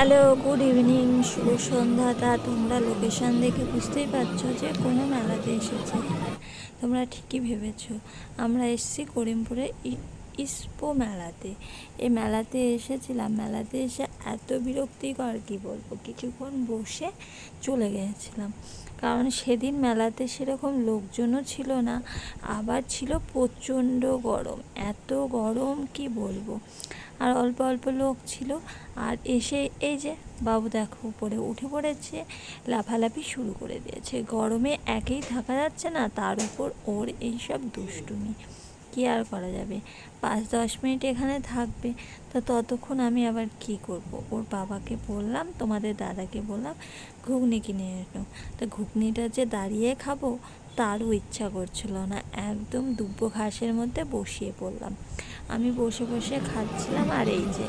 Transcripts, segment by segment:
Hello good evening শুভ সন্ধ্যা। তা তোমরা লোকেশান দেখে বুঝতেই পারছ যে কোনো মেলাতে এসেছে। তোমরা ঠিকই ভেবেছো। আমরা এসেছি করিমপুরে ইস্পো মেলাতে। এই মেলাতে এসেছিলাম। মেলাতে এসে এত বিরক্তিকর, কি বলব, কিছুক্ষণ বসে চলে গিয়েছিলাম কারণ সেদিন মেলাতে সেরকম লোকজনও ছিল না, আবার ছিল প্রচণ্ড গরম। এত গরম, কি বলব। আর অল্প অল্প লোক ছিল। আর এসে এই যে, বাবু দেখো, উপরে উঠে পড়েছে, লাফালাফি শুরু করে দিয়েছে। গরমে একেই থাকা যাচ্ছে না, তার উপর ওর এইসব দুষ্টুমি। কি আর করা যাবে? পাঁচ, দশ মিনিট এখানে থাকবে। তা ততক্ষণ আমি আবার কি করব? ওর বাবাকে বললাম, তোমাদের দাদাকে বললাম, ঘুগনি কিনে এনো। তা ঘুগনিটা যে দাঁড়িয়ে খাব, তারও ইচ্ছা করছিল না। একদম দুব্বো ঘাসের মধ্যে বসিয়ে পড়লাম। আমি বসে বসে খাচ্ছিলাম, আর এই যে,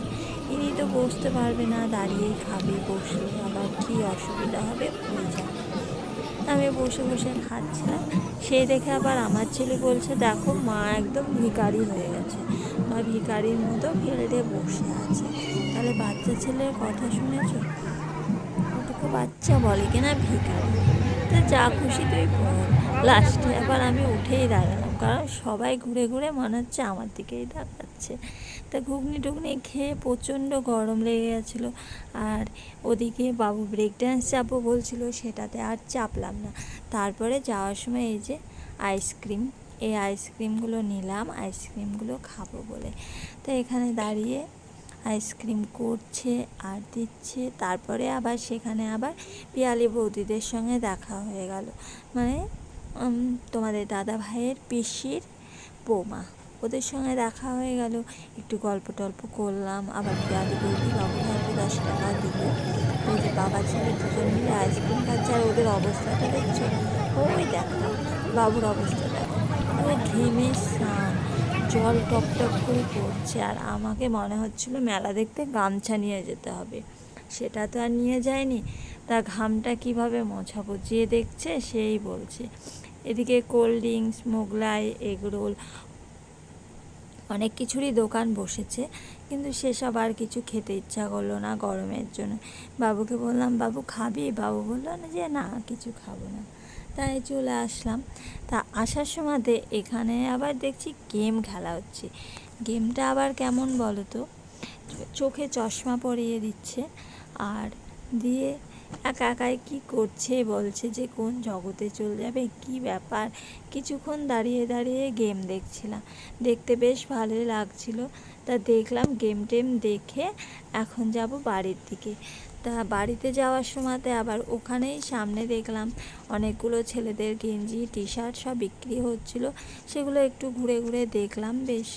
ইনি তো বসতে পারবে না, দাঁড়িয়েই খাবে, বসলে। আবার কি অসুবিধা হবে জানে আমি বসে বসে খাচ্ছিলাম। সেই দেখে আবার আমার ছেলে বলছে, দেখো, মা একদম ভিকারি হয়ে গেছে। মা ভিকারির মতো ফেলে বসে আছে। তাহলে বাচ্চা ছেলের কথা শুনেছ? ওটুকু বাচ্চা বলে কিনা ভিকারি তো যা খুশি তুই লাস্টে আবার আমি উঠেই দাঁড়ালাম। কারণ সবাই ঘুরে ঘুরে মনে হচ্ছে আমার দিকেই তাকাচ্ছে। তা ঘুগনি টুগনি খেয়ে প্রচণ্ড গরম লেগে গেছিল। আর ওদিকে বাবু ব্রেক ড্যান্স চাপবো বলছিল সেটাতে আর চাপলাম না। তারপরে যাওয়ার সময় এই যে আইসক্রিম এই আইসক্রিমগুলো নিলাম আইসক্রিমগুলো খাব বলে। তো এখানে দাঁড়িয়ে আইসক্রিম করছে আর দিচ্ছে। তারপরে আবার সেখানে আবার পিয়ালি বৌদিদের সঙ্গে দেখা হয়ে গেল। মানে তোমাদের দাদা ভাইয়ের পিসির বৌমা। ওদের সঙ্গে দেখা হয়ে গেল, একটু গল্প টল্প করলাম, আবার পিয়ালি বৌদি বাবু ভাইকে দশ টাকা দিল। ওই যে বাবা ছেলে দুজন মিলে আইসক্রিম খাচ্ছে আর ওদের অবস্থাটা দেখছ? ওই দেখো, বাবুর অবস্থা দেখো। পুরো ঘেমে স্নান, জল টপ টপ করে পড়ছে আর আমাকে মনে হচ্ছিল মেলা দেখতে গামছা নিয়ে যেতে হবে। সেটা তো আর নিয়ে যায়নি। তা ঘামটা কীভাবে মোছাবো? যে দেখছে সেই বলছে। এদিকে কোল্ড ড্রিঙ্কস, মোগলাই, এগরোল অনেক কিছুরই দোকান বসেছে, কিন্তু সেসব আর কিছু খেতে ইচ্ছা করল না গরমের জন্য। বাবুকে বললাম, বাবু, খাবি? বাবু বলল, না, যে না, কিছু খাব না। তাই চলে আসলাম। তা আসার সময়তে এখানে আবার দেখছি গেম খেলা হচ্ছে। গেমটা আবার কেমন বলো তো? চোখে চশমা পরিয়ে দিচ্ছে আর দিয়ে একা একাই কী করছে, বলছে যে কোন জগতে চলে যাবে, কি ব্যাপার? কিছুক্ষণ দাঁড়িয়ে দাঁড়িয়ে গেম দেখছিলাম। দেখতে বেশ ভালোই লাগছিল। তা দেখলাম গেম টেম দেখে এখন যাব বাড়ির দিকে। তা বাড়িতে যাওয়ার সময়তে আবার ওখানেই সামনে দেখলাম অনেকগুলো ছেলেদের গেঞ্জি টি শার্ট সব বিক্রি হচ্ছিল। সেগুলো একটু ঘুরে ঘুরে দেখলাম বেশ।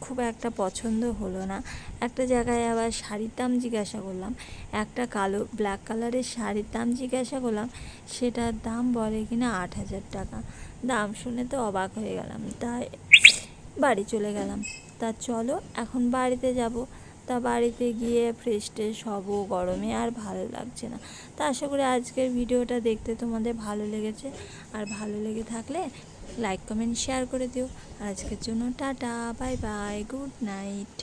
খুব একটা পছন্দ হলো না। একটা জায়গায় আবার শাড়ির দাম জিজ্ঞাসা করলাম, একটা কালো ব্ল্যাক কালারের শাড়ির দাম জিজ্ঞাসা করলাম, সেটার দাম বলে কিনা আট হাজার টাকা। দাম শুনে তো অবাক হয়ে গেলাম। তাই বাড়ি চলে গেলাম। তা চলো, এখন বাড়িতে যাব। তা বাড়িতে গিয়ে ফ্রেশ ট্রেশ হব, গরমে আর ভালো লাগছে না। তা আশা করি আজকের ভিডিওটা দেখতে তোমাদের ভালো লেগেছে। আর ভালো লেগে থাকলে লাইক কমেন্ট শেয়ার করে দিও। আজকের জন্য tata bye bye good night